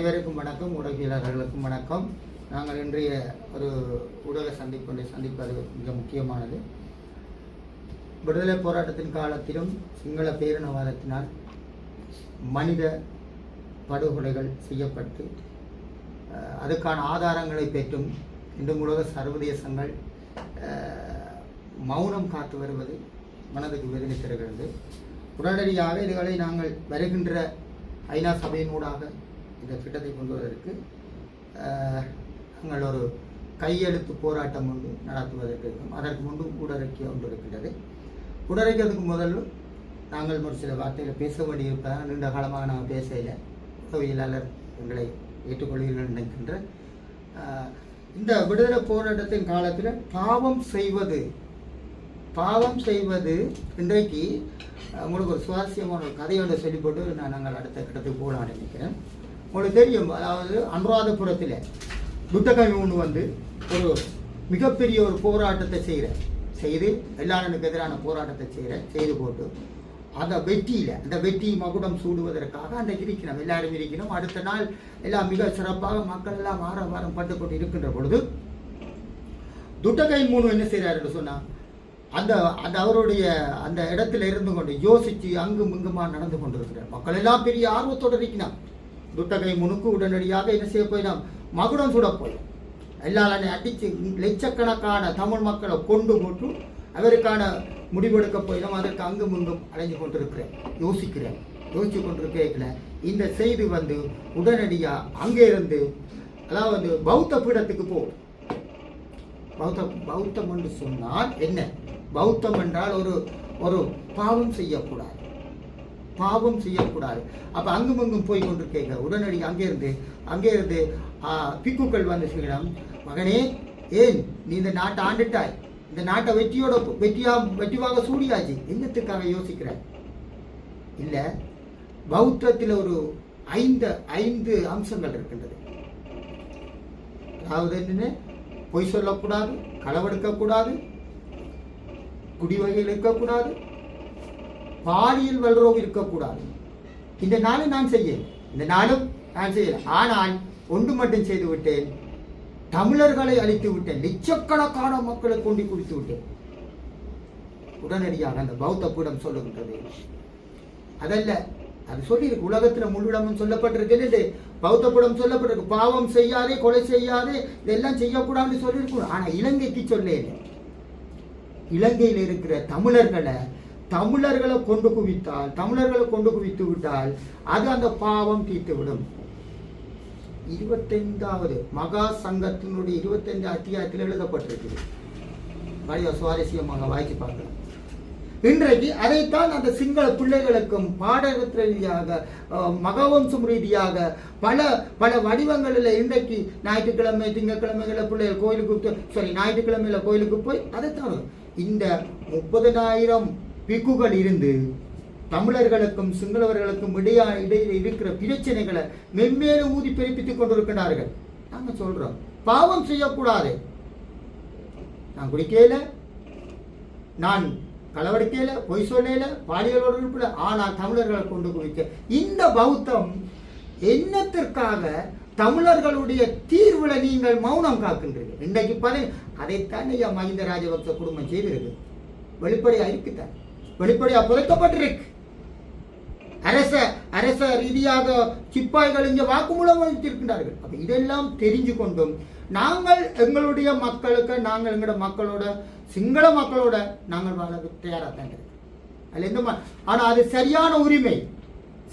அனைவருக்கும் வணக்கம். ஊடகவியலாளர்களுக்கும் வணக்கம். நாங்கள் இன்றைய ஒரு ஊடக சந்திப்பொன்றை சந்திப்பது மிக முக்கியமானது. விடுதலை போராட்டத்தின் காலத்திலும் சிங்கள பேரினவாதத்தினால் மனித படுகொலைகள் செய்யப்பட்டு அதுக்கான ஆதாரங்களை பெற்றும் இன்றும் உலக சர்வதேசங்கள் மௌனம் காத்து வருவது மனதுக்கு வேதனை தருகிறது. உடனடியாக இதுகளை நாங்கள் வருகின்ற ஐநா சபையினூடாக இந்த திட்டத்தை கொண்டு வருவதற்கு நாங்கள் ஒரு கையெழுத்து போராட்டம் ஒன்று நடத்துவதற்கு இருக்கும். அதற்கு முன்பு உடறக்கி ஒன்று இருக்கின்றது. உடறக்கிறதுக்கு முதல்ல நாங்கள் ஒரு சில வார்த்தைகளை பேச வேண்டியிருப்பதால் நீண்ட காலமாக நாங்கள் பேசல உதவியலாளர் எங்களை ஏற்றுக்கொள்வீர்கள் நினைக்கின்றேன் இந்த விடுதலை போராட்டத்தின் காலத்தில் பாவம் செய்வது பாவம் செய்வது இன்றைக்கு உங்களுக்கு ஒரு சுவாரஸ்யமான ஒரு கதையோடு ஒன்று சொல்லி போட்டு நான் நாங்கள் அடுத்த கட்டத்துக்கு போகலான்னு நினைக்கிறேன். உங்களுக்கு தெரியும் அதாவது அனுராதபுரத்தில் புத்தகம் ஒன்று வந்து ஒரு மிகப்பெரிய ஒரு போராட்டத்தை செய்கிறேன் செய்து எல்லாரனுக்கு எதிரான போராட்டத்தை செய்கிறேன் செய்து போட்டு அந்த வெற்றியில் அந்த வெற்றி மகுடம் சூடுவதற்காக அந்த இருக்கணும் எல்லாரும் இருக்கணும் அடுத்த நாள் எல்லாம் மிக சிறப்பாக மக்கள் எல்லாம் வார வாரம் பட்டு கொண்டு இருக்கின்ற பொழுது துட்டகை மூணு என்ன செய்கிறாருன்னு சொன்னால் அந்த அந்த அவருடைய அந்த இடத்துல இருந்து கொண்டு யோசித்து அங்கும் இங்குமா நடந்து கொண்டிருக்கிறார். மக்கள் எல்லாம் பெரிய ஆர்வத்தோடு இருக்கிறான் துட்டகை முனுக்கு உடனடியாக என்ன செய்ய போயிடும் மகுடம் சுட போயிடும் எல்லாரும் அடித்து லட்சக்கணக்கான தமிழ் மக்களை கொண்டு போட்டு அவருக்கான முடிவெடுக்க போயிடும் அதற்கு அங்கும் இங்கும் அலைஞ்சு கொண்டிருக்கிறேன். யோசிக்கிறேன். யோசிச்சு கொண்டிருக்கல இந்த செய்தி வந்து உடனடியாக அங்கே இருந்து அதாவது பௌத்த பீடத்துக்கு போகும் பௌத்த பௌத்தம் என்று சொன்னால் என்ன? பௌத்தம் என்றால் ஒரு ஒரு பாவம் செய்யக்கூடாது. பாவம் செய்யக்கூடாது. அப்போ அங்கும் இங்கும் போய் கொண்டிருக்கீங்க உடனடி அங்கே இருந்து பிக்குக்கள் வந்து சொல்லிடம் மகனே ஏன் நீ இந்த நாட்டை ஆண்டுட்டாய்? இந்த நாட்டை வெற்றியோட வெற்றியா வெற்றிவாக சூடியாச்சு. என்னத்துக்காக யோசிக்கிற? இல்லை பௌத்தத்தில் ஒரு ஐந்து ஐந்து அம்சங்கள் இருக்கின்றது. அதாவது என்னன்னு? பொய் சொல்லக்கூடாது களவெடுக்கக்கூடாது குடிவகையில் இருக்கக்கூடாது பாலியல் வல்றோம் இருக்கக்கூடாது. இந்த நாளும் நான் செய்யேன். இந்த நாளும் நான் செய்யல. ஆனால் ஒன்று மட்டும் செய்து விட்டேன். தமிழர்களை அழித்து விட்டேன். லட்சக்கணக்கான மக்களை கொண்டு குடித்து விட்டேன். உடனடியாக அந்த பௌத்த பீடம் சொல்லுகின்றது. அதல்ல அது சொல்லியிருக்கு. உலகத்துல முள்ளிடமும் சொல்லப்பட்டிருக்கிறது பௌத்த படம் சொல்லப்பட்டிருக்கு. பாவம் செய்யாதே கொலை செய்யாதே இதெல்லாம் செய்யக்கூடாதுன்னு சொல்லியிருக்கணும் ஆனா இலங்கைக்கு சொல்ல இல்லை இலங்கையில் இருக்கிற தமிழர்களை தமிழர்களை கொண்டு குவித்தால் தமிழர்களை கொண்டு குவித்து விட்டால் அது அந்த பாவம் தீர்த்து விடும் இருபத்தைந்தாவது மகா சங்கத்தினுடைய இருபத்தைந்து அத்தியாயத்தில் எழுதப்பட்டிருக்குது நிறைய சுவாரஸ்யமாக வாய்ச்சி பார்க்கலாம். இன்றைக்கு அதைத்தான் அந்த சிங்கள பிள்ளைகளுக்கும் பாடகத் ரீதியாக மகவம்சம் ரீதியாக பல பல வடிவங்களில் இன்றைக்கு ஞாயிற்றுக்கிழமை திங்கக்கிழமைகளில் பிள்ளைகள் கோயிலுக்கு சாரி ஞாயிற்றுக்கிழமையில கோயிலுக்கு போய் அதைத்தான் இந்த முப்பதனாயிரம் பிக்குகள் இருந்து தமிழர்களுக்கும் சிங்களவர்களுக்கும் இடையா இடையில் இருக்கிற பிரச்சனைகளை மென்மேலும் ஊதி பிறப்பித்துக் கொண்டிருக்கிறார்கள் நாங்க சொல்றோம். பாவம் செய்யக்கூடாது. நான் குடிக்கல நான் களவெடுக்கல பொய் சொல்லல பாலியலோடு இருப்பில ஆனால் தமிழர்களை கொண்டு குவிக்க இந்த பௌத்தம் என்னத்திற்காக தமிழர்களுடைய தீர்வுல நீங்கள் மௌனம் காக்கின்றீர்கள்? இன்றைக்கு பதவி அதைத்தான் ஐயா மஹிந்த ராஜபக்ச குடும்பம் செய்திருக்கு வெளிப்படையா இருக்குத்தான் வெளிப்படையா புதைக்கப்பட்டிருக்கு. அரச அரச ரீதியாக சிப்பாய்கள் இங்கே வாக்குமூலம் வைத்திருக்கின்றார்கள் அப்ப இதெல்லாம் தெரிஞ்சு கொண்டும் நாங்கள் எங்களுடைய மக்களுக்கு நாங்கள் எங்களோட மக்களோட சிங்கள மக்களோட நாங்கள் வாழ தயாராக தான் இருக்கோம் அதில் எந்த ஆனால் ஆனா அது சரியான உரிமை.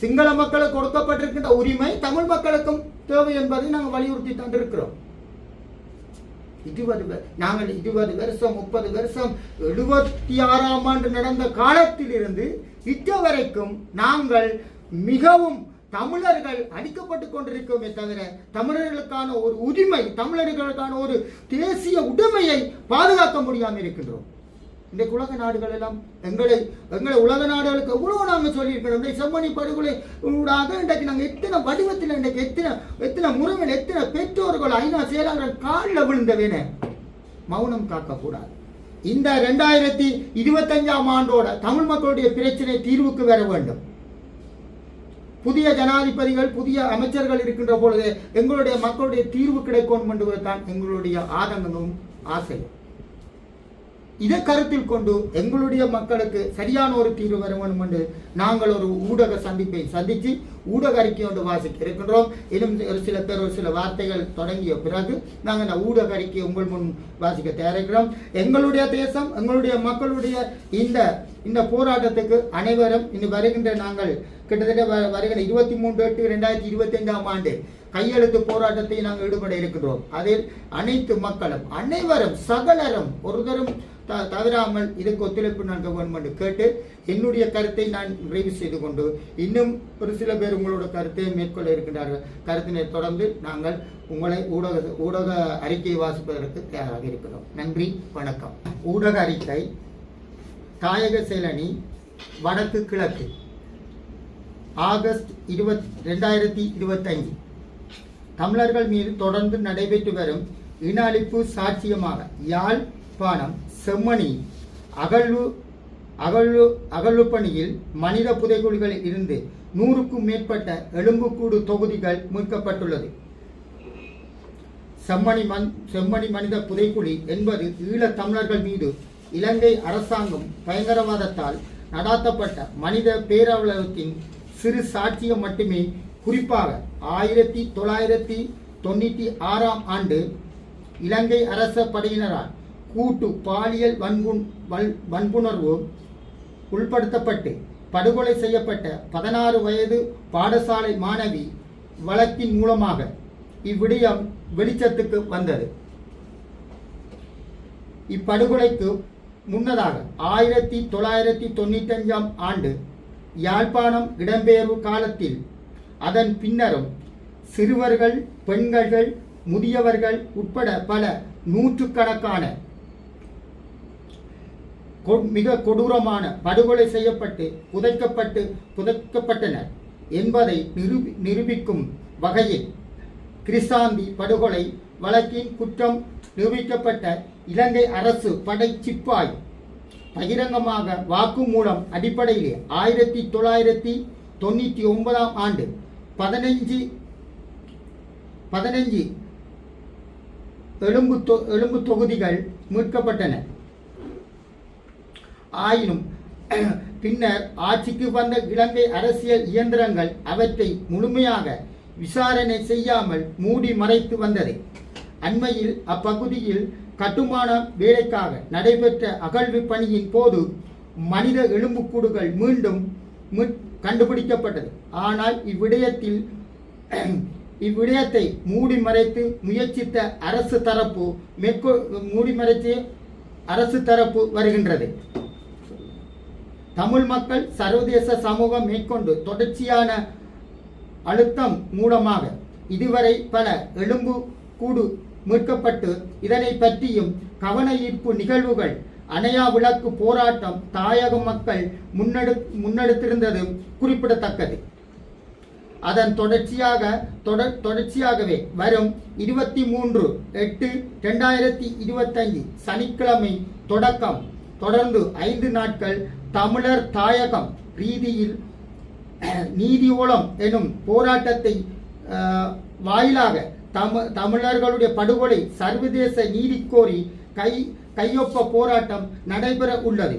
சிங்கள மக்களுக்கு கொடுக்கப்பட்டிருக்கின்ற உரிமை தமிழ் மக்களுக்கும் தேவை என்பதை நாங்கள் வலியுறுத்தி தான் இருக்கிறோம். இருபது நாங்கள் இருபது வருஷம் முப்பது வருஷம் எழுபத்தி ஆறாம் ஆண்டு நடந்த காலத்திலிருந்து இட்ட வரைக்கும் நாங்கள் மிகவும் தமிழர்கள் அடிக்கப்பட்டு கொண்டிருக்கோமே தவிர தமிழர்களுக்கான ஒரு உரிமை தமிழர்களுக்கான ஒரு தேசிய உடைமையை பாதுகாக்க முடியாமல் இருக்கின்றோம். இன்றைக்கு உலக நாடுகள் எல்லாம் எங்களை எங்களை உலக நாடுகளுக்கு எவ்வளவு நாங்கள் சொல்லியிருக்கிறோம். இந்த செம்மணி படுகொலை ஊடாக இன்றைக்கு நாங்கள் எத்தனை வடிவத்தில் இன்றைக்கு எத்தனை எத்தனை முறைகள் எத்தனை பெற்றோர்கள் ஐநா செயலாளர்கள் காலில் விழுந்தவேன. மௌனம் காக்கக்கூடாது. இந்த ரெண்டாயிரத்தி இருபத்தஞ்சாம் ஆண்டோட தமிழ் மக்களுடைய பிரச்சனை தீர்வுக்கு வர வேண்டும். புதிய ஜனாதிபதிகள் புதிய அமைச்சர்கள் இருக்கின்ற பொழுது எங்களுடைய மக்களுடைய தீர்வு கிடைக்கும் என்பதுதான் எங்களுடைய ஆதங்கமும் ஆசையும். இதை கருத்தில் கொண்டு எங்களுடைய மக்களுக்கு சரியான ஒரு தீர்வு வர வேண்டும் என்று நாங்கள் ஒரு ஊடக சந்திப்பை சந்தித்து ஊடக அறிக்கை ஒன்று வாசிக்க இருக்கின்றோம். இன்னும் ஒரு சில பேர் ஒரு சில வார்த்தைகள் தொடங்கிய பிறகு நாங்கள் அந்த ஊடக அறிக்கையை உங்கள் முன் வாசிக்க தயாரிக்கிறோம். எங்களுடைய தேசம் எங்களுடைய மக்களுடைய இந்த இந்த போராட்டத்துக்கு அனைவரும் இனி வருகின்ற நாங்கள் கிட்டத்தட்ட வ- வருகிற இருபத்தி மூன்று எட்டு ரெண்டாயிரத்தி இருபத்தி ஐந்தாம் ஆண்டு கையெழுத்து போராட்டத்தை நாங்கள் ஈடுபட இருக்கின்றோம். அதில் அனைத்து மக்களும் அனைவரும் சகலரும் ஒருதரும் த தவறாமல் இதுக்கு ஒத்துழைப்பு நான் கவர்மெண்ட் கேட்டு என்னுடைய கருத்தை நான் நிறைவு செய்து கொண்டு இன்னும் ஒரு சில பேர் உங்களோட கருத்தை மேற்கொள்ள இருக்கின்றார்கள். கருத்தினை தொடர்ந்து நாங்கள் உங்களை ஊடக ஊடக அறிக்கையை வாசிப்பதற்கு தயாராக இருக்கிறோம். நன்றி வணக்கம். ஊடக அறிக்கை தாயக செயலணி வடக்கு கிழக்கு ஆகஸ்ட் இருபத் ரெண்டாயிரத்தி இருபத்தைந்து. தமிழர்கள் மீது தொடர்ந்து நடைபெற்று வரும் இன அழிப்பு சாட்சியமாக யாழ் யாழ்ப்பாணம் செம்மணி. அகழ்வு அகழ்வு அகழ்வுப்பணியில் மனித புதைகுழிகளில் இருந்து நூறுக்கும் மேற்பட்ட எலும்புக்கூடு தொகுதிகள் மீட்கப்பட்டுள்ளது. செம்மணி மண் செம்மணி மனித புதைக்குழி என்பது ஈழத் தமிழர்கள் மீது இலங்கை அரசாங்கம் பயங்கரவாதத்தால் நடாத்தப்பட்ட மனித பேரவலகத்தின் சிறு சாட்சியம் மட்டுமே. குறிப்பாக ஆயிரத்தி தொள்ளாயிரத்தி தொண்ணூற்றி ஆறாம் ஆண்டு இலங்கை அரச படையினரால் கூட்டு பாலியல் வன்புண் வல் வன்புணர்வு உள்படுத்தப்பட்டு படுகொலை செய்யப்பட்ட பதினாறு வயது பாடசாலை மாணவி வழக்கின் மூலமாக இவ்விடயம் வெளிச்சத்துக்கு வந்தது. இப்படுகொலைக்கு முன்னதாக ஆயிரத்தி தொள்ளாயிரத்தி தொண்ணூத்தஞ்சாம் ஆண்டு யாழ்ப்பாணம் இடம்பெயர்வு காலத்தில் அதன் பின்னரும் சிறுவர்கள் பெண்கள் முதியவர்கள் உட்பட பல நூற்றுக்கணக்கான மிக கொடூரமான படுகொலை செய்யப்பட்டு புதைக்கப்பட்டு புதைக்கப்பட்டனர் என்பதை நிரூபி நிரூபிக்கும் வகையில் கிறிஸ்தாந்தி படுகொலை வழக்கின் குற்றம் நிரூபிக்கப்பட்ட இலங்கை அரசு படை சிப்பாய் பகிரங்கமாக வாக்குமூலம் அடிப்படையிலே ஆயிரத்தி தொள்ளாயிரத்தி தொண்ணூற்றி ஒன்பதாம் ஆண்டு பதினைஞ்சு பதினைஞ்சு எலும்பு தொ எலும்பு தொகுதிகள் மீட்கப்பட்டன. ஆயினும் பின்னர் ஆட்சிக்கு வந்த இலங்கை அரசியல் இயந்திரங்கள் அவற்றை முழுமையாக விசாரணை செய்யாமல் மூடி மறைத்து வந்தது. அண்மையில் அப்பகுதியில் கட்டுமான வேலைக்காக நடைபெற்ற அகழ்வு பணியின் போது மனித எலும்புக்கூடுகள் மீண்டும் கண்டுபிடிக்கப்பட்டது. ஆனால் இவ்விடயத்தில் இவ்விடயத்தை மூடி மறைத்து முயற்சித்த அரசு தரப்பு மேற்கொ மூடி மறைத்து அரசு தரப்பு வருகின்றது. தமிழ் மக்கள் சர்வதேச சமூகம் மேற்கொண்டு தொடர்ச்சியான அழுத்தம் மூலமாக இதுவரை பல எலும்பு கூடு மீட்கப்பட்டு இதனை பற்றியும் கவன ஈர்ப்பு நிகழ்வுகள் அணையா விளக்கு போராட்டம் தாயக மக்கள் முன்னெடு முன்னெடுத்திருந்தது குறிப்பிடத்தக்கது. அதன் தொடர்ச்சியாக தொடர் தொடர்ச்சியாகவே வரும் இருபத்தி மூன்று எட்டு ரெண்டாயிரத்தி இருபத்தஞ்சு சனிக்கிழமை தொடக்கம் தொடர்ந்து ஐந்து நாட்கள் தமிழர் தாயகம் ரீதியில் நீதியோளம் எனும் போராட்டத்தை அஹ், வாயிலாக தமி தமிழர்களுடைய படுகொலை சர்வதேச நீதி கோரி கை கையொப்ப போராட்டம் நடைபெற உள்ளது.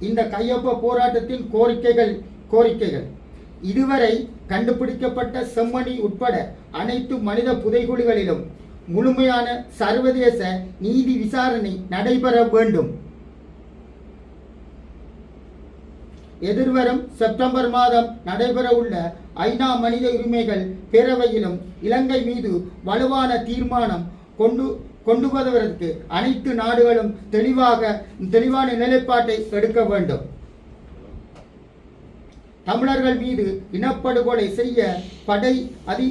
இந்த கையொப்ப போராட்டத்தின் கோரிக்கைகள் கோரிக்கைகள். இதுவரை கண்டுபிடிக்கப்பட்ட செம்மணி உட்பட அனைத்து மனித புதைகுழிகளிலும் முழுமையான சர்வதேச நீதி விசாரணை நடைபெற வேண்டும். எதிர்வரும் செப்டம்பர் மாதம் நடைபெறவுள்ள ஐநா மனித உரிமைகள் பேரவையிலும் இலங்கை மீது வலுவான தீர்மானம் கொண்டு கொண்டு வருவதற்கு அனைத்து நாடுகளும் தெளிவாக தெளிவான நிலைப்பாட்டை எடுக்க வேண்டும். தமிழர்கள் மீது இனப்படுகொலை செய்ய படை அதி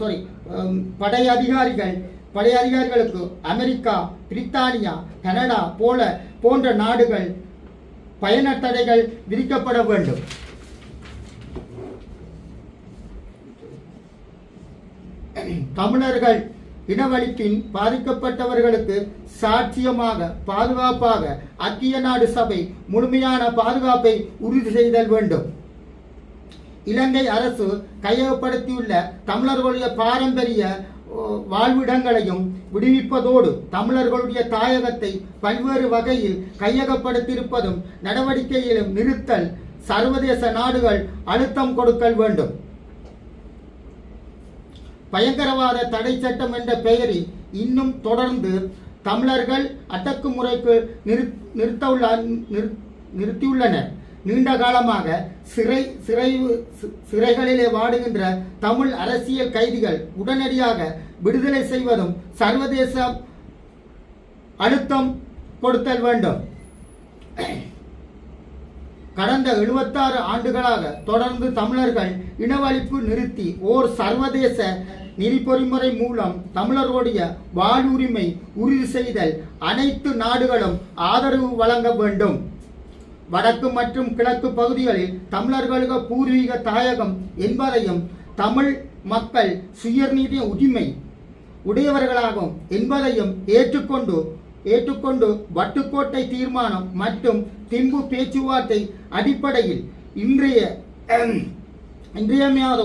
சாரி படை அதிகாரிகள் படை அதிகாரிகளுக்கு அமெரிக்கா பிரித்தானியா கனடா போல போன்ற நாடுகள் பயண தடைகள் விதிக்கப்பட வேண்டும். தமிழர்கள் இனவழிப்பின் பாதிக்கப்பட்டவர்களுக்கு சாட்சியமாக பாதுகாப்பாக ஐக்கிய நாடு சபை முழுமையான பாதுகாப்பை உறுதி செய்தல் வேண்டும். இலங்கை அரசு கையகப்படுத்தியுள்ள தமிழர்களுடைய பாரம்பரிய வாழ்விடங்களையும் விடுவிப்பதோடு தமிழர்களுடைய தாயகத்தை பல்வேறு வகையில் கையகப்படுத்தியிருப்பதும் நடவடிக்கையிலும் நிறுத்தல் சர்வதேச நாடுகள் அழுத்தம் கொடுக்கல் வேண்டும். பயங்கரவாத தடை சட்டம் என்ற பெயரில் இன்னும் தொடர்ந்து தமிழர்கள் அடக்குமுறைக்கு நிறு- நிறுத்தவுள்ள நிறு- நிறுத்தியுள்ளனர். நீண்ட காலமாக சிறை சிறை சிறைகளிலே வாடுகின்ற தமிழ் அரசியல் கைதிகள் உடனடியாக விடுதலை செய்வதும் சர்வதேச அழுத்தம் கொடுத்தல் வேண்டும். கடந்த 76 ஆண்டுகளாக தொடர்ந்து தமிழர்கள் இனவழிப்பு நிறுத்தி ஓர் சர்வதேச நெறிப்பொறிமுறை மூலம் தமிழர்களுடைய வாழ்வுரிமை உறுதி செய்தல் அனைத்து நாடுகளும் ஆதரவு வழங்க வேண்டும். வடக்கு மற்றும் கிழக்கு பகுதிகளில் தமிழர்களுக்கு பூர்வீக தாயகம் என்பதையும் தமிழ் மக்கள் சுயநீதிய உரிமை உடையவர்களாகும் என்பதையும் ஏற்றுக்கொண்டு ஏற்றுக்கொண்டு வட்டுக்கோட்டை தீர்மானம் மற்றும் திம்பு பேச்சுவார்த்தை அடிப்படையில் இன்றைய இன்றியமையாத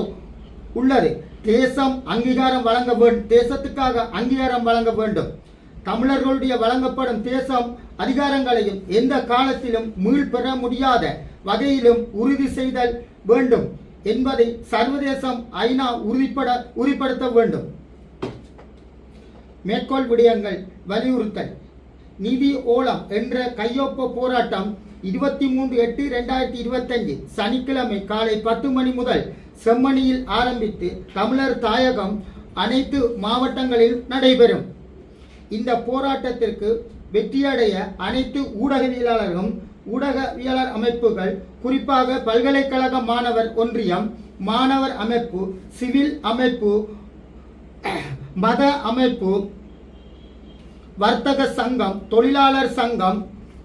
உள்ளது. தேசம் அங்கீகாரம் வழங்க வேண்டும் தேசத்துக்காக அங்கீகாரம் வழங்க வேண்டும். தமிழர்களுடைய வழங்கப்படும் தேசம் அதிகாரங்களையும் எந்த காலத்திலும் மீள்பெற முடியாத வகையிலும் உறுதி செய்தல் வேண்டும் என்பதை சர்வதேசம் ஐநா உறுதிப்பட உறுதிப்படுத்த வேண்டும். மேற்கோள் விடயங்கள் வலியுறுத்தல். நிதி ஓலம் என்ற கையொப்ப போராட்டம் இருபத்தி மூன்று எட்டு ரெண்டாயிரத்தி இருபத்தஞ்சு சனிக்கிழமை காலை பத்து மணி முதல் செம்மணியில் ஆரம்பித்து தமிழர் தாயகம் அனைத்து மாவட்டங்களில் நடைபெறும். இந்த போராட்டத்திற்கு வெற்றியடைய அனைத்து ஊடகவியலாளர்களும் ஊடகவியலர் அமைப்புகள் குறிப்பாக பல்கலைக்கழக மாணவர் ஒன்றியம் மாணவர் அமைப்பு சிவில் அமைப்பு மத அமைப்பு வர்த்தக சங்கம் தொழிலாளர் சங்கம்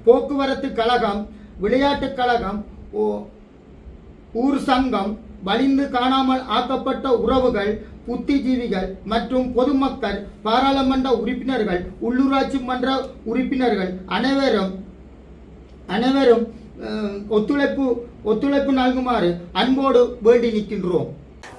போக்குவரத்து கழகம் விளையாட்டுக் கழகம் ஓ- ஊர் சங்கம் வலிந்து காணாமல் ஆக்கப்பட்ட உறவுகள் புத்திஜீவிகள் மற்றும் பொதுமக்கள் பாராளுமன்ற உறுப்பினர்கள் உள்ளூராட்சி மன்ற உறுப்பினர்கள் அனைவரும் அனைவரும் ஒத்துழைப்பு ஒத்துழைப்பு நல்குமாறு அன்போடு வேண்டி நிற்கின்றோம்.